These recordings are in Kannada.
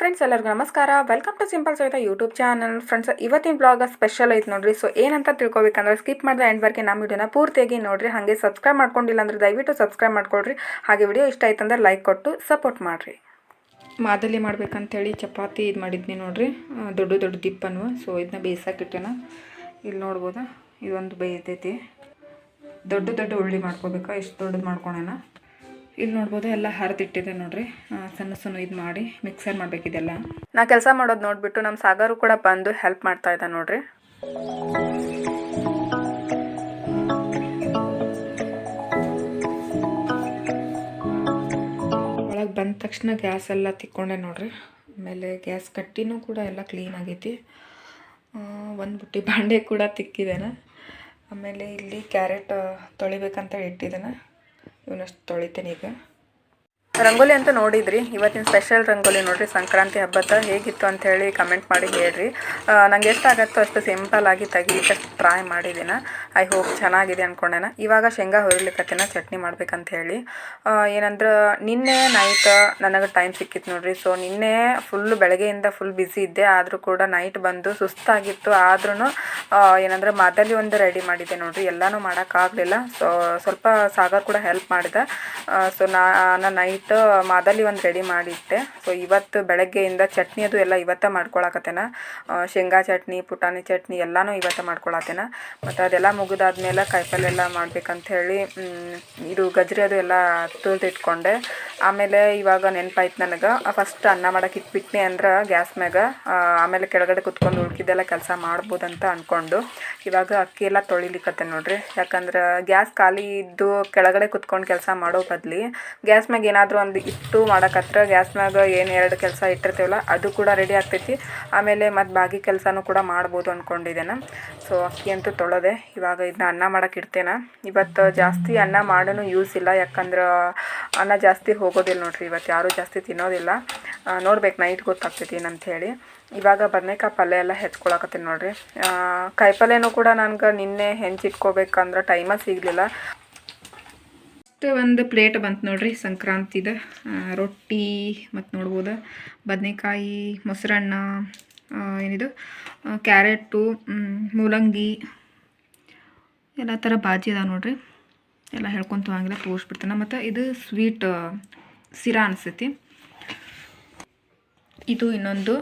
ಫ್ರೆಂಡ್ಸ್ ಎಲ್ಲರಿಗೂ ನಮಸ್ಕಾರ. Welcome to simple Savita YouTube channel friends ಇವತ್ತಿನ ಬ್ಲಾಗ್ ಸ್ಪೆಷಲ್ ಐತೆ ನೋಡ್ರಿ. ಸೊ ಏನಂತ ತಿಳ್ಕೊಬೇಕಂದ್ರೆ ಸ್ಕಿಪ್ ಮಾಡಿದ ಎಂಡ್ ವರ್ಗೆ ನಮ್ಮ ವಿಡಿಯೋನ ಪೂರ್ತಿಯಾಗಿ ನೋಡ್ರಿ. ಹಾಗೆ ಸಬ್ಸ್ಕ್ರೈಬ್ ಮಾಡ್ಕೊಂಡಿಲ್ಲ ಅಂದ್ರೆ ದಯವಿಟ್ಟು ಸಬ್ಸ್ಕ್ರೈಬ್ ಮಾಡ್ಕೊಳ್ರಿ. ಹಾಗೆ ವಿಡಿಯೋ ಇಷ್ಟ ಆಯ್ತಂದ್ರೆ ಲೈಕ್ ಕೊಟ್ಟು ಸಪೋರ್ಟ್ ಮಾಡಿರಿ. ಮಾದಲಿ ಮಾಡ್ಬೇಕಂತೇಳಿ ಚಪಾತಿ ಇದು ಮಾಡಿದ್ನಿ ನೋಡ್ರಿ. ದೊಡ್ಡ ದೊಡ್ಡ ದಿಪ್ಪನ್ನು ಸೊ ಇದನ್ನ ಬೇಯಿಸಕ್ಕಿಟ್ಟೆನ ಇಲ್ಲಿ ನೋಡ್ಬೋದಾ? ಇದೊಂದು ಬೇಯ್ತೈತಿ. ದೊಡ್ಡ ದೊಡ್ಡ ಉಳ್ಳಿ ಮಾಡ್ಕೋಬೇಕಾ? ಎಷ್ಟು ದೊಡ್ಡದು ಮಾಡ್ಕೊಳೋಣ? ಇಲ್ಲಿ ನೋಡ್ಬೋದು ಎಲ್ಲ ಹರಿದಿಟ್ಟಿದೆ ನೋಡ್ರಿ. ಸಣ್ಣ ಸಣ್ಣ ಇದು ಮಾಡಿ ಮಿಕ್ಸರ್ ಮಾಡಬೇಕಿದೆಲ್ಲ ನಾ ಕೆಲಸ ಮಾಡೋದು ನೋಡಿಬಿಟ್ಟು ನಮ್ಮ ಸಾಗರು ಕೂಡ ಬಂದು ಹೆಲ್ಪ್ ಮಾಡ್ತಾ ಇದ್ದ ನೋಡ್ರಿ. ಒಳಗೆ ಬಂದ ತಕ್ಷಣ ಗ್ಯಾಸ್ ಎಲ್ಲ ತಿಕ್ಕೊಂಡೆ ನೋಡ್ರಿ. ಆಮೇಲೆ ಗ್ಯಾಸ್ ಕಟ್ಟಿನೂ ಕೂಡ ಎಲ್ಲ ಕ್ಲೀನ್ ಆಗೈತಿ. ಒಂದು ಬುಟ್ಟಿ ಬಾಂಡೆ ಕೂಡ ತಿಕ್ಕಿದ್ದೇನೆ ಆಮೇಲೆ ಇಲ್ಲಿ ಕ್ಯಾರೆಟ್ ತೊಳಿಬೇಕಂತ ಇಟ್ಟಿದ್ದೇನೆ ಇವನಷ್ಟು ತೊಳಿತೇನೆ ಈಗ ರಂಗೋಲಿ ಅಂತ ನೋಡಿದ್ರಿ. ಇವತ್ತಿನ ಸ್ಪೆಷಲ್ ರಂಗೋಲಿ ನೋಡ್ರಿ. ಸಂಕ್ರಾಂತಿ ಹಬ್ಬದ ಹೇಗಿತ್ತು ಅಂತ ಹೇಳಿ ಕಮೆಂಟ್ ಮಾಡಿ ಹೇಳ್ರಿ. ನಂಗೆ ಎಷ್ಟಾಗತ್ತೋ ಅಷ್ಟು ಸಿಂಪಲ್ ಆಗಿ ತೆಗಿಲಿಕ್ಕೆ ಟ್ರೈ ಮಾಡಿದ್ದೀನ ಐ ಹೋಪ್ ಚೆನ್ನಾಗಿದೆ ಅನ್ಕೊಂಡೆನ. ಇವಾಗ ಶೇಂಗಾ ಹುರಿಲಿಕ್ಕತ್ತಿನ ಚಟ್ನಿ ಮಾಡ್ಬೇಕಂತ ಹೇಳಿ. ಏನಂದ್ರೆ, ನಿನ್ನೆ ನೈಟ್ ನನಗೆ ಟೈಮ್ ಸಿಕ್ಕಿತ್ತು ನೋಡ್ರಿ. ಸೊ ನಿನ್ನೆ ಫುಲ್ ಬೆಳಗ್ಗೆಯಿಂದ ಫುಲ್ ಬ್ಯುಸಿ ಇದ್ದೆ. ಆದರೂ ಕೂಡ ನೈಟ್ ಬಂದು ಸುಸ್ತಾಗಿತ್ತು. ಆದ್ರೂ ಏನಂದ್ರೆ ಮಾದಲಿ ಒಂದು ರೆಡಿ ಮಾಡಿದ್ದೆ ನೋಡ್ರಿ. ಎಲ್ಲನೂ ಮಾಡೋಕ್ಕಾಗಲಿಲ್ಲ ಸೊ ಸ್ವಲ್ಪ ಸಾಗರ್ ಕೂಡ ಹೆಲ್ಪ್ ಮಾಡಿದೆ. ಸೊ ನಾನು ನೈಟ್ ಮಾದಲಿ ಒಂದು ರೆಡಿ ಮಾಡಿಟ್ಟೆ. ಸೊ ಇವತ್ತು ಬೆಳಗ್ಗೆಯಿಂದ ಚಟ್ನಿ ಅದು ಎಲ್ಲ ಇವತ್ತೇ ಮಾಡ್ಕೊಳಕತ್ತೇನ. ಶೇಂಗಾ ಚಟ್ನಿ, ಪುಟಾಣಿ ಚಟ್ನಿ ಎಲ್ಲನೂ ಇವತ್ತೇ ಮಾಡ್ಕೊಳತ್ತೇನ. ಮತ್ತು ಅದೆಲ್ಲ ಮುಗಿದಾದ್ಮೇಲೆ ಕಾಯಿಪಲ್ಲೆ ಎಲ್ಲ ಮಾಡ್ಬೇಕಂತ ಹೇಳಿ ಇದು ಗಜ್ರಿ ಅದು ಎಲ್ಲ ತುಳಿದಿಟ್ಕೊಂಡೆ. ಆಮೇಲೆ ಇವಾಗ ನೆನಪಾಯ್ತು ನನಗೆ ಫಸ್ಟ್ ಅನ್ನ ಮಾಡೋಕೆ ಇಟ್ಬಿಟ್ನಿ ಅಂದ್ರೆ ಗ್ಯಾಸ್ ಮ್ಯಾಗ ಆಮೇಲೆ ಕೆಳಗಡೆ ಕುತ್ಕೊಂಡು ಉಳ್ಕಿದ್ದೆಲ್ಲ ಕೆಲಸ ಮಾಡ್ಬೋದಂತ ಅಂದ್ಕೊಂಡು ಇವಾಗ ಅಕ್ಕಿ ಎಲ್ಲ ತೊಳಿಲಿಕ್ಕತ್ತೆ ನೋಡ್ರಿ. ಯಾಕಂದ್ರೆ ಗ್ಯಾಸ್ ಖಾಲಿ ಇದ್ದು ಕೆಳಗಡೆ ಕುತ್ಕೊಂಡು ಕೆಲಸ ಮಾಡೋ ಬದ್ಲಿ ಗ್ಯಾಸ್ ಮ್ಯಾಗ ಏನಾದರೂ ಒಂದು ಇಟ್ಟು ಮಾಡಕತ್ರ ಗ್ಯಾಸ್ ಮ್ಯಾಗ ಏನು ಎರಡು ಕೆಲಸ ಇಟ್ಟಿರ್ತೀವಲ್ಲ ಅದು ಕೂಡ ರೆಡಿ ಆಗ್ತೈತಿ. ಆಮೇಲೆ ಮತ್ತು ಬಾಗಿ ಕೆಲಸನೂ ಕೂಡ ಮಾಡ್ಬೋದು ಅಂದ್ಕೊಂಡಿದ್ದೇನೆ ಸೊ ಅಕ್ಕಿ ಅಂತೂ ತೊಳೆದೆ. ಇವಾಗ ಇದನ್ನ ಅನ್ನ ಮಾಡೋಕೆ ಇಡ್ತೇನೆ. ಇವತ್ತು ಜಾಸ್ತಿ ಅನ್ನ ಮಾಡೋನು ಯೂಸ್ ಇಲ್ಲ. ಯಾಕಂದ್ರೆ ಅನ್ನ ಜಾಸ್ತಿ ಹೋಗೋದಿಲ್ಲ ನೋಡ್ರಿ. ಇವತ್ತು ಯಾರೂ ಜಾಸ್ತಿ ತಿನ್ನೋದಿಲ್ಲ. ನೋಡ್ಬೇಕು ನೈಟ್ ಗೊತ್ತಾಗ್ತೈತಿ ಏನಂತ ಹೇಳಿ. ಇವಾಗ ಬದನೇಕಾಯಿ ಪಲ್ಯ ಎಲ್ಲ ಹೆಚ್ಕೊಳಕತ್ತೀನಿ ನೋಡ್ರಿ. ಕಾಯಿ ಪಲ್ಯನೂ ಕೂಡ ನನಗೆ ನಿನ್ನೆ ಹೆಂಚಿಟ್ಕೋಬೇಕಂದ್ರೆ ಟೈಮ ಸಿಗಲಿಲ್ಲ. ಅಷ್ಟೇ ಒಂದು ಪ್ಲೇಟ್ ಬಂತು ನೋಡ್ರಿ, ಸಂಕ್ರಾಂತಿದ ರೊಟ್ಟಿ ಮತ್ತು ನೋಡ್ಬೋದು, ಬದನೆಕಾಯಿ, ಮೊಸರನ್ನ ಏನಿದು ಕ್ಯಾರೆಟು ಮೂಲಂಗಿ, ಎಲ್ಲ ಥರ ಬಾಜಿ ಅದಾವೆ ನೋಡ್ರಿ. ಎಲ್ಲ ಹೇಳ್ಕೊಂತ ಹಂಗಿಲ್ಲ ತೋರಿಸ್ಬಿಡ್ತಾನೆ. ಮತ್ತು ಇದು ಸ್ವೀಟ್ ಸಿರಾ ಅನಿಸ್ತೈತಿ. ಇದು ಇನ್ನೊಂದು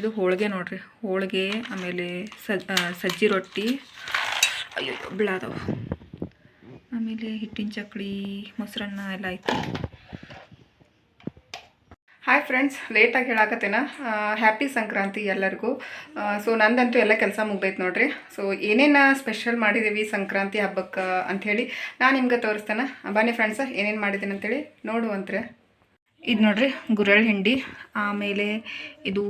ಇದು ಹೋಳಿಗೆ ನೋಡ್ರಿ. ಹೋಳಿಗೆ, ಆಮೇಲೆ ಸಜ್ಜಿ ರೊಟ್ಟಿ. ಅಯ್ಯೋ ಬಿಳಾದವು. ಆಮೇಲೆ ಹಿಟ್ಟಿನ ಚಕ್ಲಿ, ಮೊಸರನ್ನ ಎಲ್ಲ ಐತಿ ಹಾಯ್ ಫ್ರೆಂಡ್ಸ್ ಲೇಟಾಗಿ ಹೇಳಾಕತ್ತೇನ? ಹ್ಯಾಪಿ ಸಂಕ್ರಾಂತಿ ಎಲ್ಲರಿಗೂ. ಸೊ ನಂದಂತೂ ಎಲ್ಲ ಕೆಲಸ ಮುಗ್ದೈತೆ ನೋಡ್ರಿ. ಸೊ ಏನೇನು ಸ್ಪೆಷಲ್ ಮಾಡಿದ್ದೀವಿ ಸಂಕ್ರಾಂತಿ ಹಬ್ಬಕ್ಕೆ ಅಂಥೇಳಿ ನಾನು ನಿಮ್ಗೆ ತೋರಿಸ್ತೇನೆ. ಬನ್ನಿ ಫ್ರೆಂಡ್ಸ್ ಏನೇನು ಮಾಡಿದ್ದೀನಿ ಅಂತೇಳಿ ನೋಡುವಂತ್ರೆ ಇದು ನೋಡ್ರಿ ಗುರಳ್ ಹಿಂಡಿ, ಆಮೇಲೆ ಇದು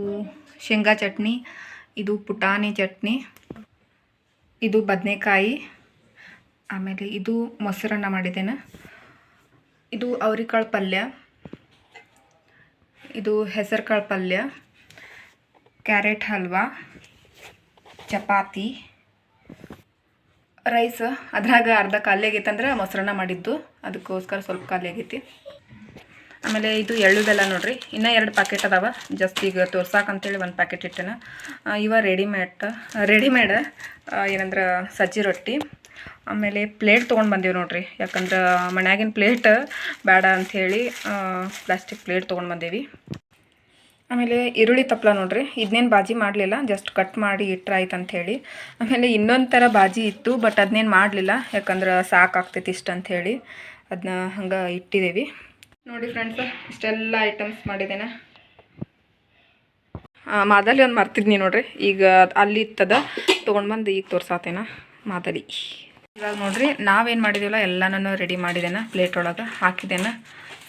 ಶೇಂಗಾ ಚಟ್ನಿ, ಇದು ಪುಟಾಣಿ ಚಟ್ನಿ, ಇದು ಬದನೆಕಾಯಿ ಆಮೇಲೆ ಇದು ಮೊಸರನ್ನ ಮಾಡಿದ್ದೇನೆ. ಇದು ಅವ್ರಿಕಾಳು ಪಲ್ಯ. ಇದು ಹೆಸರುಕಾಳು ಪಲ್ಯ. ಕ್ಯಾರೆಟ್ ಹಲ್ವಾ. ಚಪಾತಿ. ರೈಸ್. ಅದ್ರಾಗ ಅರ್ಧ ಖಾಲಿ ಆಗೈತೆ ಅಂದ್ರೆ ಮೊಸರನ್ನ ಮಾಡಿದ್ದು. ಅದಕ್ಕೋಸ್ಕರ ಸ್ವಲ್ಪ ಖಾಲಿ ಆಗೈತಿ. ಆಮೇಲೆ ಇದು ಎಳ್ಳು ಬೆಲ್ಲ ನೋಡ್ರಿ. ಇನ್ನೂ ಎರಡು ಪ್ಯಾಕೆಟ್ ಅದಾವ. ಜಸ್ಟ್ ಈಗ ತೋರ್ಸಾಕಂತೇಳಿ ಒಂದು ಪ್ಯಾಕೆಟ್ ಇಟ್ಟನ. ಇವ ರೆಡಿಮೇಡ್ ರೆಡಿಮೇಡ್ ಏನಂದ್ರೆ ಸಜ್ಜಿ ರೊಟ್ಟಿ. ಆಮೇಲೆ ಪ್ಲೇಟ್ ತೊಗೊಂಡು ಬಂದೀವಿ ನೋಡ್ರಿ. ಯಾಕಂದ್ರೆ ಮನ್ಯಾಗಿನ ಪ್ಲೇಟ್ ಬೇಡ ಅಂಥೇಳಿ ಪ್ಲಾಸ್ಟಿಕ್ ಪ್ಲೇಟ್ ತೊಗೊಂಡು ಬಂದೇವಿ. ಆಮೇಲೆ ಈರುಳ್ಳಿ ತಪ್ಪಲ ನೋಡ್ರಿ. ಇದನ್ನೇನು ಬಾಜಿ ಮಾಡಲಿಲ್ಲ ಜಸ್ಟ್ ಕಟ್ ಮಾಡಿ ಇಟ್ಟರೆ ಆಯ್ತು ಅಂಥೇಳಿ ಆಮೇಲೆ ಇನ್ನೊಂದು ಥರ ಬಾಜಿ ಇತ್ತು ಬಟ್ ಅದನ್ನೇನು ಮಾಡಲಿಲ್ಲ. ಯಾಕಂದ್ರೆ ಸಾಕಾಗ್ತೈತಿ ಇಷ್ಟು ಅಂಥೇಳಿ ಅದನ್ನ ಹಂಗೆ ಇಟ್ಟಿದ್ದೀವಿ ನೋಡಿ ಫ್ರೆಂಡ್ಸ್ ಇಷ್ಟೆಲ್ಲ ಐಟಮ್ಸ್ ಮಾಡಿದ್ದೇನೆ. ಮಾದಲಿ ಒಂದು ಮರ್ತಿದ್ನಿ ನೋಡ್ರಿ. ಈಗ ಅಲ್ಲಿ ಇತ್ತದ, ತೊಗೊಂಡು ಬಂದು ಈಗ ತೋರ್ಸಾತೇನ ಮಾದಲಿ. ಇವಾಗ ನೋಡ್ರಿ, ನಾವೇನು ಮಾಡಿದೀವಲ್ಲ, ಎಲ್ಲನೂ ರೆಡಿ ಮಾಡಿದ್ದೇನೆ ಪ್ಲೇಟ್ ಒಳಗೆ ಹಾಕಿದ್ದೇನೆ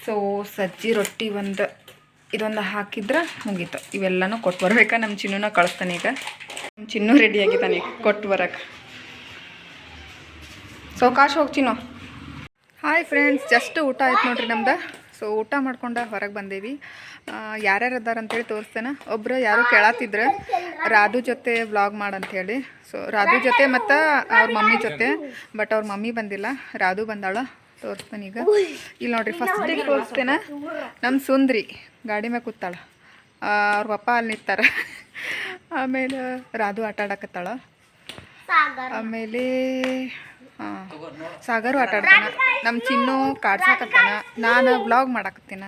ಸೊ ಸಜ್ಜಿ ರೊಟ್ಟಿ ಒಂದು ಇದೊಂದು ಹಾಕಿದ್ರೆ ಮುಗೀತು. ಇವೆಲ್ಲನೂ ಕೊಟ್ಟು ಬರ್ಬೇಕಾ ನಮ್ಮ ಚಿನ್ನೂನ ಕಳಿಸ್ತಾನೆ ಈಗ. ನಮ್ಮ ಚಿನ್ನೂ ರೆಡಿ ಆಗಿದ್ದಾನೆ ಈಗ ಕೊಟ್ಟು ಬರಕ್ಕೆ ಸೌಕಾಶ ಹೋಗಿ ಚಿನ್ನು. ಹಾಯ್ ಫ್ರೆಂಡ್ಸ್ ಜಸ್ಟ್ ಊಟ ಆಯ್ತು ನೋಡ್ರಿ ನಮ್ದು. ಸೊ ಊಟ ಮಾಡ್ಕೊಂಡು ಹೊರಗೆ ಬಂದೇವಿ. ಯಾರ್ಯಾರು ಅದಾರ ಅಂತೇಳಿ ತೋರಿಸ್ತೇನೆ. ಒಬ್ಬರು ಯಾರು ಕೇಳತ್ತಿದ್ರು ರಾಧು ಜೊತೆ ವ್ಲಾಗ್ ಹೇಳಿ ಸೊ ರಾಧು ಜೊತೆ ಮತ್ತು ಅವ್ರ ಮಮ್ಮಿ ಜೊತೆ ಬಟ್ ಅವ್ರ ಮಮ್ಮಿ ಬಂದಿಲ್ಲ. ರಾಧು ಬಂದಾಳ, ತೋರಿಸ್ತೇನೆ ಈಗ. ಇಲ್ಲಿ ನೋಡ್ರಿ ಫಸ್ಟಿಗೆ ತೋರಿಸ್ತೇನೆ ನಮ್ಮ ಸುಂದ್ರಿ ಗಾಡಿ ಮ್ಯಾಗ ಕೂತಾಳ. ಅವ್ರ ಪಪ್ಪ ಅಲ್ಲಿ ನಿಂತಾರ. ಆಮೇಲೆ ರಾಧು ಆಟ ಆಡಕತ್ತಾಳ. ಆಮೇಲೆ ಹಾಂ ಸಾಗರು ಆಟ ಆಡ್ತಾನ. ನಮ್ಮ ಚಿನ್ನು ಕಾಡ್ಸಾಕತ್ತಾನ. ನಾನು ಬ್ಲಾಗ್ ಮಾಡಾಕತ್ತೀನ.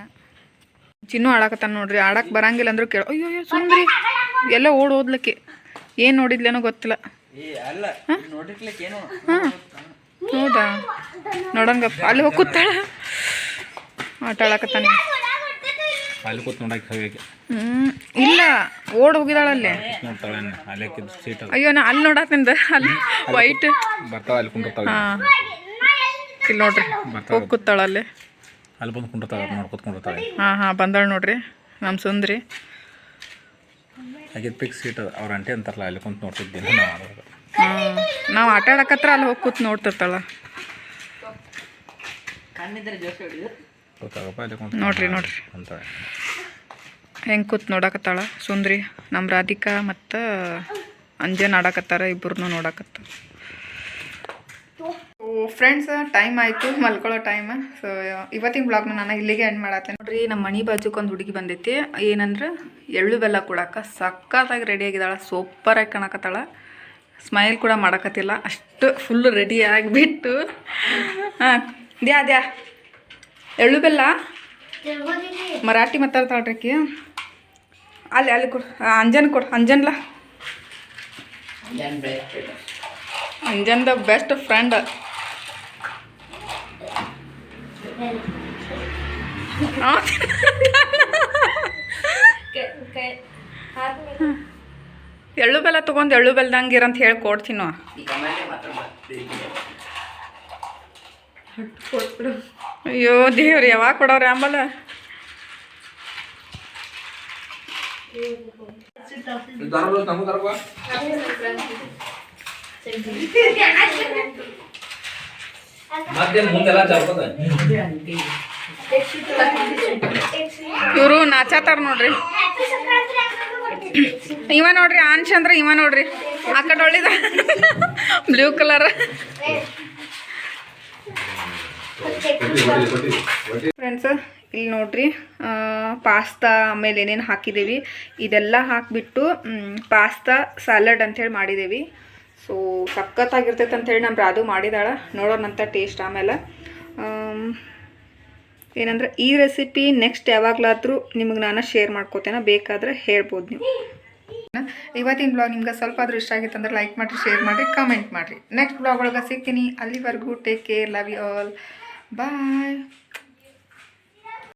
ಚಿನ್ನು ಆಡಾಕತ್ತಾನ ನೋಡ್ರಿ ಆಡಕ್ಕೆ ಬರಂಗಿಲ್ಲ ಅಂದ್ರೆ ಕೇಳೋ ಅಯ್ಯೋ, ಸುಂದ್ರಿ. ಎಲ್ಲ ಓಡ್ ಓದ್ಲಿಕ್ಕೆ ಏನು ನೋಡಿದ್ಲೇನೋ ಗೊತ್ತಿಲ್ಲ. ಹಾಂ? ಹೌದಾ? ನೋಡಂಗಪ್ಪ ಅಲ್ಲಿ ಹೋಗಿ ಕೂತಾಳ. ಆಟ ಆಡಕತ್ತಾನೆ ಅಲ್ಲಿ ಕೂತ್ ನೋಡಕ್ಕೆ ಹೋಗಿ ಹ್ಞೂ ಇಲ್ಲ ಓಡ್ ಹೋಗಿದಾಳ ಅಲ್ಲಿ ಅಯ್ಯೋ ನಾ ಅಲ್ಲಿ ನೋಡಾತಿಂದ ಅಲ್ಲಿ ವೈಟ್ ಬರ್ತಾವ ಅಲ್ಲಿ ಕುಂಡಿರ್ತಾವ ಹಾಂ. ಇಲ್ಲಿ ನೋಡ್ರಿ ಹೋಗಿ ಕೂತಾಳ ಅಲ್ಲಿ. ಅಲ್ಲಿ ಬಂದು ಕುಂಡಿರ್ತಾವ ನೋಡ್ಕೊತ ಕುಂಡಿರ್ತಾವೆ ಹಾಂ ಹಾಂ ಬಂದಾಳ ನೋಡ್ರಿ ನಮ್ಮ ಸುಂದ್ರಿ. ಹಾಗೆ ಪಿಕ್ ಸೀಟ್ ಅವ್ರ ಅಂಟಿ ಅಂತಾರಲ್ಲ ಅಲ್ಲಿ ಕುಂತು ನೋಡ್ತಿದ್ದೀನಿ ನಾವು ನಾವು ಆಟ ಆಡಕತ್ರ ಅಲ್ಲಿ ಹೋಗಿ ಕೂತ್ ನೋಡ್ತಿರ್ತಾಳ. ನೋಡ್ರಿ ನೋಡ್ರಿ. ಹೆಂಗೆ ಕೂತ್ ನೋಡಕತ್ತಾಳ? ಸುಂದ್ರಿ ನಮ್ಮ ರಾಧಿಕಾ ಮತ್ತು ಅಂಜನ್ ಆಡಕತ್ತಾರ ಇಬ್ಬರನ್ನೂ ನೋಡಕತ್ತ ಫ್ರೆಂಡ್ಸ್ ಟೈಮ್ ಆಯಿತು ಮಲ್ಕೊಳ್ಳೋ ಟೈಮ್ ಸೊ ಇವತ್ತಿನ ಬ್ಲಾಗ್ನ ನಾನು ಇಲ್ಲಿಗೆ ಎಂಡ್ ಮಾಡತ್ತೇನೆ ನೋಡ್ರಿ ನಮ್ಮ ಮಣಿ ಬಾಜುಕ್ ಒಂದು ಹುಡುಗಿ ಬಂದೈತಿ. ಏನಂದ್ರೆ ಎಳ್ಳು ಬೆಲ್ಲ ಕೊಡಕ್ಕೆ ಸಕ್ಕತ್ತಾಗಿ ರೆಡಿ ಆಗಿದ್ದಾಳ ಸೂಪರಾಗಿ ಕಾಣಕತ್ತಾಳ. ಸ್ಮೈಲ್ ಕೂಡ ಮಾಡಕತ್ತಿಲ್ಲ ಅಷ್ಟು ಫುಲ್ ರೆಡಿ ಆಗಿಬಿಟ್ಟು. ಹಾಂ ದ್ಯಾ ದ್ಯಾ. ಎಳ್ಳು ಬೆಲ್ಲ? ಮರಾಠಿ ಮಾತಾಡ್ತಾಳ್ರಿ ಅಲ್ಲಿ ಅಲ್ಲಿ ಕೊಡು. ಅಂಜನ್ ಕೊಡು ಅಂಜನ್ಲ. ಅಂಜನ್ದ ಬೆಸ್ಟ್ ಫ್ರೆಂಡ್ ಎಳ್ಳು ಬೆಲ್ಲ ತೊಗೊಂಡು ಎಳ್ಳು ಬೆಲ್ಲದಂಗೆ ಇರಂತ ಹೇಳಿ ಕೊಡ್ತೀನಿ ಅಯ್ಯೋ ದೇವ್ರಿ ಯಾವಾಗ ಕೊಡೋರಿ ಆಂಬಲ ಇವರು ನಾಚಾತಾರ ನೋಡ್ರಿ. ಇವ ನೋಡ್ರಿ ಆನ್ಶ್ ಅಂದ್ರೆ ಇವ ನೋಡ್ರಿ. ಆ ಕಡೆ ಒಳ್ಳಿದ. Blue colour. ಫ್ರೆಂಡ್ಸ್ ಇಲ್ಲಿ ನೋಡ್ರಿ ಪಾಸ್ತಾ ಆಮೇಲೆ ಏನೇನು ಹಾಕಿದ್ದೀವಿ ಇದೆಲ್ಲ ಹಾಕಿಬಿಟ್ಟು ಪಾಸ್ತಾ ಸ್ಯಾಲಡ್ ಅಂಥೇಳಿ ಮಾಡಿದ್ದೀವಿ ಸೊ ಸಖತ್ತಾಗಿರ್ತೈತೆ ಅಂಥೇಳಿ ನಮ್ಮ ರಾಧು ಮಾಡಿದಾಳ. ನೋಡೋಣಂತ ಟೇಸ್ಟ್ ಆಮೇಲೆ. ಆಮ್, ಏನಂದ್ರೆ ಈ ರೆಸಿಪಿ ನೆಕ್ಸ್ಟ್ ಯಾವಾಗಲಾದರೂ ನಿಮಗೆ ನಾನು ಶೇರ್ ಮಾಡ್ಕೋತೇನೆ. ಬೇಕಾದರೆ ಹೇಳ್ಬೋದು ನೀವು. ಇವತ್ತಿನ ಬ್ಲಾಗ್ ನಿಮ್ಗೆ ಸ್ವಲ್ಪ ಆದರೂ ಇಷ್ಟ ಆಗಿತ್ತು ಅಂದ್ರೆ ಲೈಕ್ ಮಾಡಿರಿ ಶೇರ್ ಮಾಡಿರಿ ಕಮೆಂಟ್ ಮಾಡಿರಿ. ನೆಕ್ಸ್ಟ್ ಬ್ಲಾಗ್ ಒಳಗೆ ಸಿಗ್ತೀನಿ. ಅಲ್ಲಿವರೆಗೂ take care love you all bye